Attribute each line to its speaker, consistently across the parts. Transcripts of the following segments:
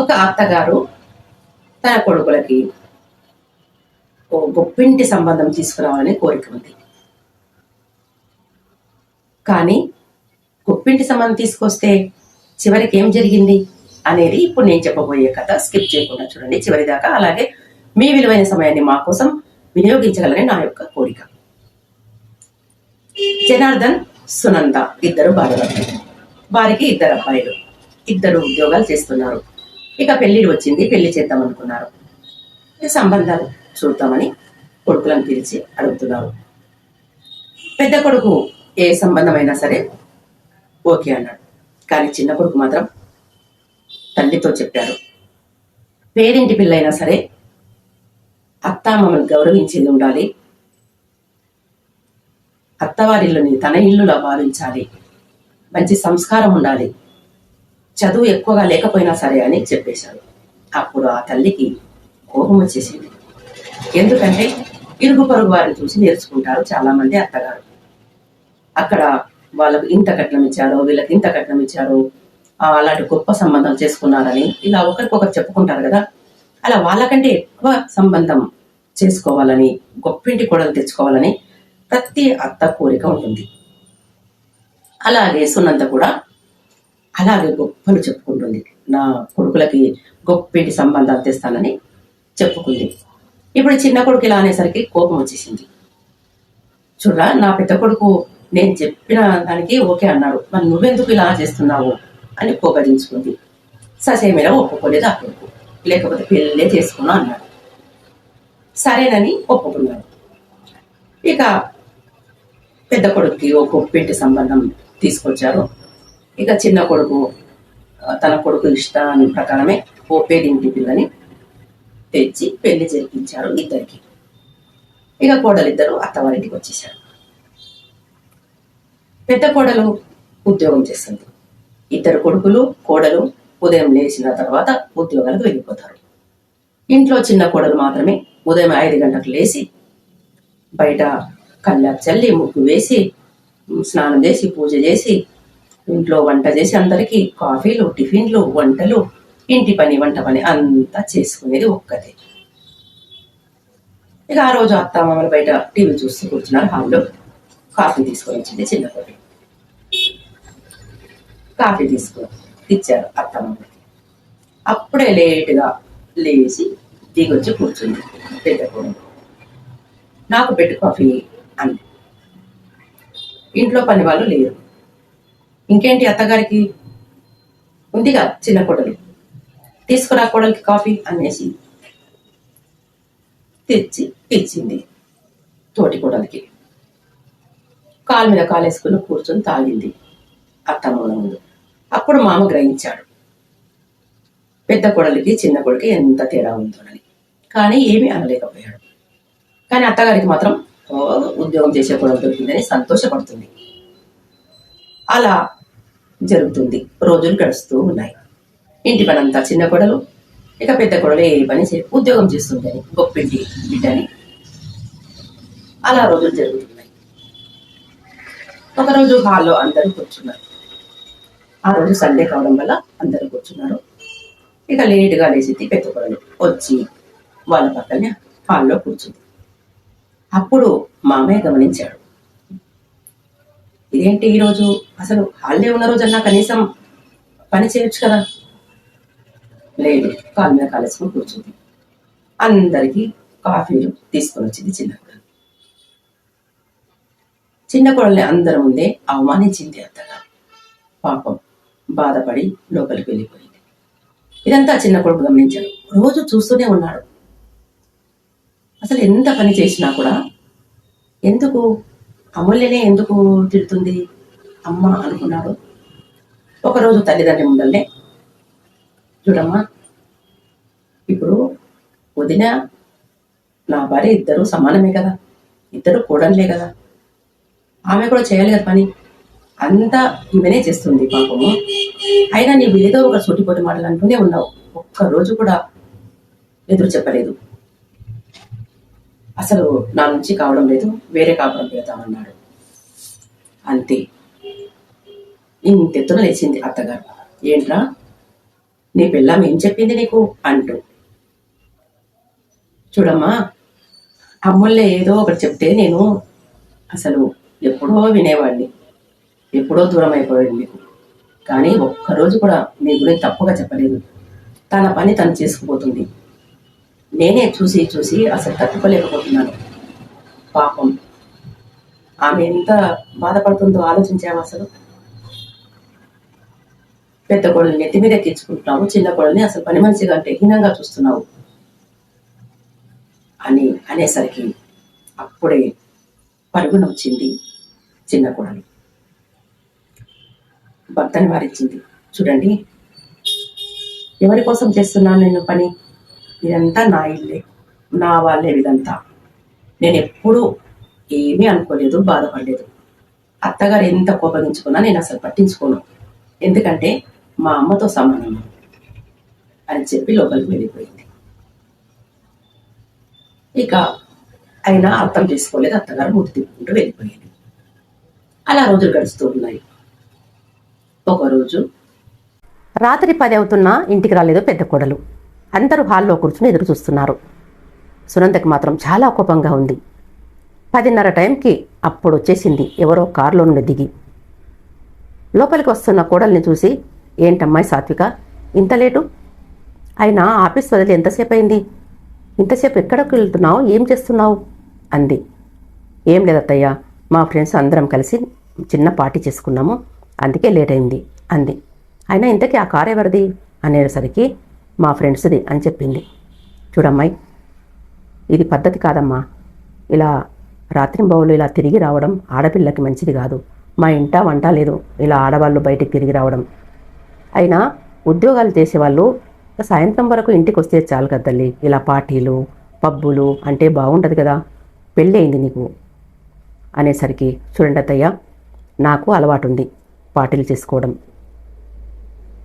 Speaker 1: ఒక అత్తగారు తన కొడుకులకి ఓ గొప్పింటి సంబంధం తీసుకురావాలని కోరిక ఉంది. కానీ గొప్పింటి సంబంధం తీసుకొస్తే చివరికి ఏం జరిగింది అనేది ఇప్పుడు నేను చెప్పబోయే కథ స్కిప్ చేయకుండా చూడండి. చివరి దాకా అలాగే మీ విలువైన సమయాన్ని మా కోసం వినియోగించగలని నా యొక్క కోరిక. జనార్దన్ సునంద ఇద్దరు భార్య వారికి ఇద్దరు అబ్బాయిలు. ఇద్దరు ఉద్యోగాలు చేస్తున్నారు. ఇక పెళ్ళి వచ్చింది పెళ్ళి చేద్దాం అనుకున్నారు. సంబంధాలు చూద్దామని కొడుకులను పిలిచి అడుగుతున్నారు. పెద్ద కొడుకు ఏ సంబంధమైనా సరే ఓకే అన్నాడు. కానీ చిన్న కొడుకు మాత్రం తల్లితో చెప్పారు పేరింటి పిల్లైనా సరే అత్త మమ్మల్ని గౌరవించేది ఉండాలి. అత్తవారిల్లుని తన ఇల్లులా భావించాలి. మంచి సంస్కారం ఉండాలి. చదువు ఎక్కువగా లేకపోయినా సరే అని చెప్పేశాడు అప్పుడు ఆ తల్లికి కోపం వచ్చేసింది. ఎందుకంటే ఇరుగు పొరుగు వారిని చూసి నేర్చుకుంటారు చాలా మంది అత్తగారు. అక్కడ వాళ్ళకు ఇంత కట్నం ఇచ్చారు వీళ్ళకి ఇంత కట్నం ఇచ్చారు అలాంటి గొప్ప సంబంధం చేసుకున్నారని ఇలా ఒకరికొకరు చెప్పుకుంటారు కదా. అలా వాళ్ళకంటే ఎక్కువ సంబంధం చేసుకోవాలని గొప్పింటి కొడలు తెచ్చుకోవాలని ప్రతి అత్త కోరిక ఉంటుంది. అలాగే సున్నంత కూడా అలాగే గొప్పలు చెప్పుకుంటుంది. నా కొడుకులకి గొప్పింటి సంబంధాలు తెస్తానని చెప్పుకుంది. ఇప్పుడు చిన్న కొడుకు ఇలా అనేసరికి కోపం వచ్చేసింది. చూడరా నా పెద్ద కొడుకు నేను చెప్పిన దానికి ఓకే అన్నాడు. మరి నువ్వెందుకు ఇలా చేస్తున్నావు అని కోపగించుకుంది ససేమిర ఒప్పుకోలేదు ఆ కొడుకు. లేకపోతే పెళ్ళే చేసుకున్నా అన్నాడు. సరేనని ఒప్పుకున్నాడు. ఇక పెద్ద కొడుకుకి ఓ పెట్టి సంబంధం తీసుకొచ్చారు. ఇక చిన్న కొడుకు తన కొడుకు ఇష్టాన్ని ప్రకారమే ఓ పేరింటి పిల్లని తెచ్చి పెళ్ళి జరిపించారు ఇద్దరికి. ఇక కోడలిద్దరు అత్తవారింటికి వచ్చేసారు పెద్ద కోడలు ఉద్యోగం చేస్తుంది. ఇద్దరు కొడుకులు కోడలు ఉదయం లేచిన తర్వాత ఉద్యోగాలకు వెళ్ళిపోతారు. ఇంట్లో చిన్న కోడలు మాత్రమే ఉదయం ఐదు గంటలకు లేచి బయట కళ్ళ చల్లి ముగ్గు వేసి స్నానం చేసి పూజ చేసి ఇంట్లో వంట చేసి అందరికీ కాఫీలు టిఫిన్లు వంటలు ఇంటి పని వంట పని అంతా చేసుకునేది ఒక్కతే ఇక ఆ రోజు అత్త మామలు బయట టీవీ చూస్తూ కూర్చున్నారు. హాల్లో కాఫీ తీసుకొని వచ్చింది చిన్నప్పటి కాఫీ తీసుకొని ఇచ్చారు అత్త మామలకి అప్పుడే లేటుగా లేచి దిగొచ్చి కూర్చుంది పెద్ద నాకు పెట్టు కాఫీ అంది ఇంట్లో పని వాళ్ళు లేరు. ఇంకేంటి అత్తగారికి? ఉందిగా చిన్న కొడలు తీసుకురా కోడలికి కాఫీ అనేసి తెచ్చి ఇచ్చింది తోటి కొడలికి కాలు మీద కాలేసుకుని కూర్చొని తాగింది అత్తమ్మ ముందు. అప్పుడు మామ గ్రహించాడు. పెద్ద కొడలికి చిన్న కొడుకు ఎంత తేడా ఉందోనని కానీ ఏమీ అనలేకపోయాడు. కానీ అత్తగారికి మాత్రం ఉద్యోగం చేసే కొడలు దొరికిందని సంతోషపడుతుంది. అలా జరుగుతుంది. రోజులు గడుస్తూ ఉన్నాయి. ఇంటి పనంతా చిన్న కొడలు ఇక పెద్ద కొడలు ఏ పని చే ఉద్యోగం గొప్ప గొప్పింటి బిడ్డని. అలా రోజులు జరుగుతున్నాయి. ఒకరోజు హాల్లో అందరూ కూర్చున్నారు. ఆ రోజు సండే కావడం వల్ల అందరూ కూర్చున్నారు. ఇక లేటుగా లేచింది పెద్ద కొడలు. వచ్చి వాళ్ళ పక్కనే హాల్లో కూర్చుంది. అప్పుడు మామయ్య గమనించాడు. ఇదేంటి ఈరోజు అసలు హాలిడే ఉన్న రోజన్నా కనీసం పని చేయొచ్చు కదా? లేదు కాలు మీద కాలేసుకుని కూర్చుంది. అందరికీ కాఫీలు తీసుకొని వచ్చింది చిన్న కొడలు చిన్న కోడల్ని అందరి ముందే అవమానించింది అత్తగా పాపం బాధపడి లోపలికి వెళ్ళిపోయింది. ఇదంతా చిన్న కొడుకు గమనించాడు. రోజు చూస్తూనే ఉన్నాడు. అసలు ఎంత పని చేసినా కూడా ఎందుకు అమూల్యనే ఎందుకు తిడుతుంది? అమ్మ అనుకున్నాడు. ఒకరోజు తల్లిదండ్రి ముందల్లే చూడమ్మా ఇప్పుడు వదిన నా భార్య ఇద్దరు సమానమే కదా. ఇద్దరు కూడలే కదా. ఆమె కూడా చేయాలి కదా పని. అంతా ఈమెనే చేస్తుంది పాపము. అయినా నీవు ఏదో ఒక సూటిపోటి మాటలు అంటూనే ఉన్నావు. ఒక్క రోజు కూడా ఎదురు చెప్పలేదు. అసలు నా నుంచి కావడం లేదు వేరే కాపురం పెడతామన్నాడు. అంతే. ఇంతెత్తున లేచింది అత్తగారు. ఏంట్రా? నీ పిల్లం ఏం చెప్పింది నీకు? అంటూ. చూడమ్మా అమ్ముళ్ళే ఏదో ఒకటి చెప్తే నేను అసలు ఎప్పుడో వినేవాడిని ఎప్పుడో దూరం అయిపోయాడు నీకు. కానీ ఒక్కరోజు కూడా నీ గురించి తప్పుగా చెప్పలేదు. తన పని తను చేసుకుపోతుంది. నేనే చూసి చూసి అసలు తట్టుకోలేకపోతున్నాను. పాపం. ఆమె ఎంత బాధపడుతుందో ఆలోచించాము అసలు. పెద్ద కోడల్ని నెత్తి మీద ఎక్కించుకుంటున్నావు చిన్న కోడల్ని అసలు పని మనిషిగా అంటే హీనంగా చూస్తున్నావు అని అనేసరికి అప్పుడే పరుగున వచ్చింది చిన్న కోడలు. భర్తని వారించింది. చూడండి ఎవరి కోసం చేస్తున్నాను నేను పని? ఇదంతా నా ఇల్లే. నా వాళ్ళే ఇదంతా నేను ఎప్పుడూ ఏమీ అనుకోలేదు బాధపడలేదు. అత్తగారు ఎంత కోపగించుకున్నా నేను అసలు పట్టించుకోను. ఎందుకంటే మా అమ్మతో సమానం అని చెప్పి లోపలికి వెళ్ళిపోయింది. ఇక అయినా అర్థం చేసుకోలేదు అత్తగారు మూతి తిప్పుకుంటూ వెళ్ళిపోయింది అలా రోజులు గడుస్తూ ఉన్నాయి. ఒకరోజు
Speaker 2: రాత్రి పది అవుతున్నా ఇంటికి రాలేదు పెద్ద కోడలు. అందరూ హాల్లో కూర్చుని ఎదురు చూస్తున్నారు. సునందకి మాత్రం చాలా కోపంగా ఉంది. పదిన్నర టైంకి అప్పుడు వచ్చేసింది ఎవరో కారులో నుండి దిగి. లోపలికి వస్తున్న కోడల్ని చూసి ఏంటమ్మాయి సాత్విక? ఇంత లేటు? అయినా ఆఫీస్ వదిలి ఎంతసేపు అయింది? ఇంతసేపు ఎక్కడికి వెళ్తున్నావు? ఏం చేస్తున్నావు? అంది. ఏం లేదత్తయ్య మా ఫ్రెండ్స్ అందరం కలిసి చిన్న పార్టీ చేసుకున్నాము. అందుకే లేట్ అయింది అంది. అయినా ఇంతకీ ఆ కార్ ఎవరిది? అనేసరికి మా ఫ్రెండ్స్ది అని చెప్పింది. చూడమ్మాయి ఇది పద్ధతి కాదమ్మా. ఇలా రాత్రి బౌలు ఇలా తిరిగి రావడం ఆడపిల్లకి మంచిది కాదు. మా ఇంట వంట లేదు. ఇలా ఆడవాళ్ళు బయటికి తిరిగి రావడం. అయినా ఉద్యోగాలు చేసేవాళ్ళు సాయంత్రం వరకు ఇంటికి వస్తే చాలు కదా తల్లి. ఇలా పార్టీలు పబ్బులు అంటే బాగుంటుంది కదా. పెళ్ళి అయింది నీకు? అనేసరికి చూడండి అత్తయ్య నాకు అలవాటు ఉంది పార్టీలు చేసుకోవడం.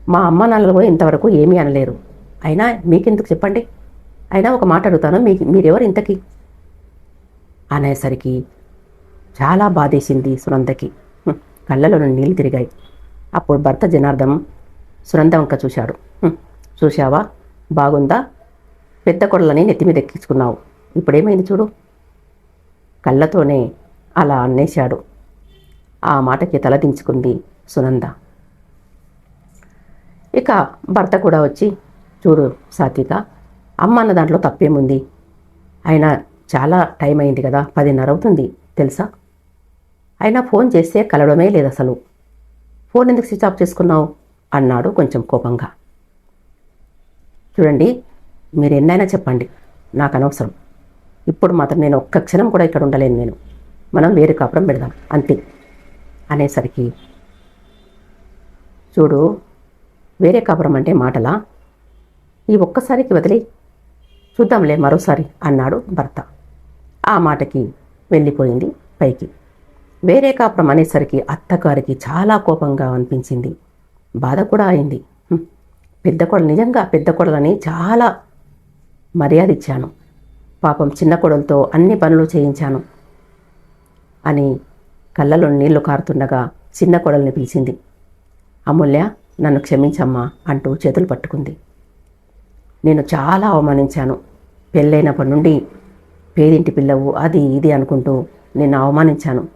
Speaker 2: మా అమ్మ నాన్నలు కూడా ఇంతవరకు ఏమీ అనలేరు. అయినా మీకెందుకు చెప్పండి? అయినా ఒక మాట అడుగుతాను. మీ మీరెవరు ఇంతకీ? అనేసరికి చాలా బాధేసింది సునందకి. కళ్ళలో నీళ్ళు తిరిగాయి. అప్పుడు భర్త జనార్దం సునంద వంక చూశాడు. చూశావా? బాగుందా? పెద్ద కొడలని నెత్తి మీద ఎక్కించుకున్నావు. ఇప్పుడేమైంది చూడు. కళ్ళతోనే అలా అన్నేశాడు ఆ మాటకి తలదించుకుంది సునంద. ఇక భర్త కూడా వచ్చి చూడు సాత్విక అమ్మ అన్న దాంట్లో తప్పేముంది? అయినా చాలా టైం అయింది కదా పదిన్నర అవుతుంది తెలుసా? అయినా ఫోన్ చేస్తే కలవడమే లేదు అసలు. ఫోన్ ఎందుకు స్విచ్ ఆఫ్ చేసుకున్నావు? అన్నాడు కొంచెం కోపంగా. చూడండి మీరు ఎన్నైనా చెప్పండి నాకు అనవసరం. ఇప్పుడు మాత్రం నేను ఒక్క క్షణం కూడా ఇక్కడ ఉండలేను నేను. మనం వేరే కాపురం పెడదాం అంతే. అనేసరికి చూడు వేరే కాపురం అంటే మాటలా? ఈ ఒక్కసారికి వదిలే చూద్దాంలే మరోసారి అన్నాడు భర్త. ఆ మాటకి వెళ్ళిపోయింది పైకి. వేరే కాపురం అనేసరికి అత్తగారికి చాలా కోపంగా అనిపించింది. బాధ కూడా అయింది. పెద్ద కొడలు నిజంగా పెద్ద కొడలని చాలా మర్యాద ఇచ్చాను. పాపం చిన్న కొడలతో అన్ని పనులు చేయించాను అని కళ్ళలో నీళ్ళు కారుతుండగా చిన్న కొడల్ని పిలిచింది. అమూల్య నన్ను క్షమించమ్మా అంటూ చేతులు పట్టుకుంది. నేను చాలా అవమానించాను. పెళ్ళైనప్పటి నుండి పేదింటి పిల్లవు అది ఇది అనుకుంటూ నేను అవమానించాను.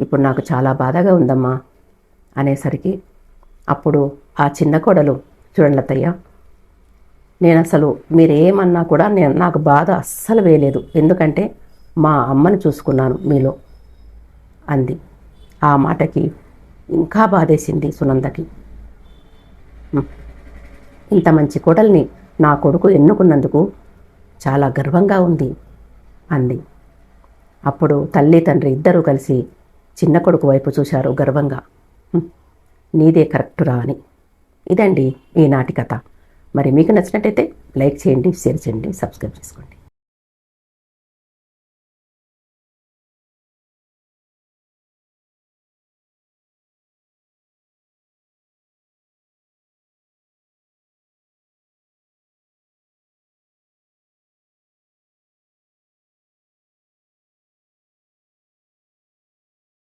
Speaker 2: ఇప్పుడు నాకు చాలా బాధగా ఉందమ్మా అనేసరికి అప్పుడు ఆ చిన్న కోడలు చూడండి నేను అసలు మీరేమన్నా కూడా నేను నాకు బాధ అస్సలు వేయలేదు. ఎందుకంటే మా అమ్మని చూసుకున్నాను మీలో అంది. ఆ మాటకి ఇంకా బాధేసింది సునందకి. ఇంత మంచి కోడల్ని నా కొడుకు ఎన్నుకున్నందుకు చాలా గర్వంగా ఉంది అంది. అప్పుడు తల్లి తండ్రి ఇద్దరూ కలిసి చిన్న కొడుకు వైపు చూశారు గర్వంగా. నీదే కరెక్టురా అని. ఇదండి ఈనాటి కథ. మరి మీకు నచ్చినట్టయితే లైక్ చేయండి షేర్ చేయండి సబ్స్క్రైబ్ చేసుకోండి.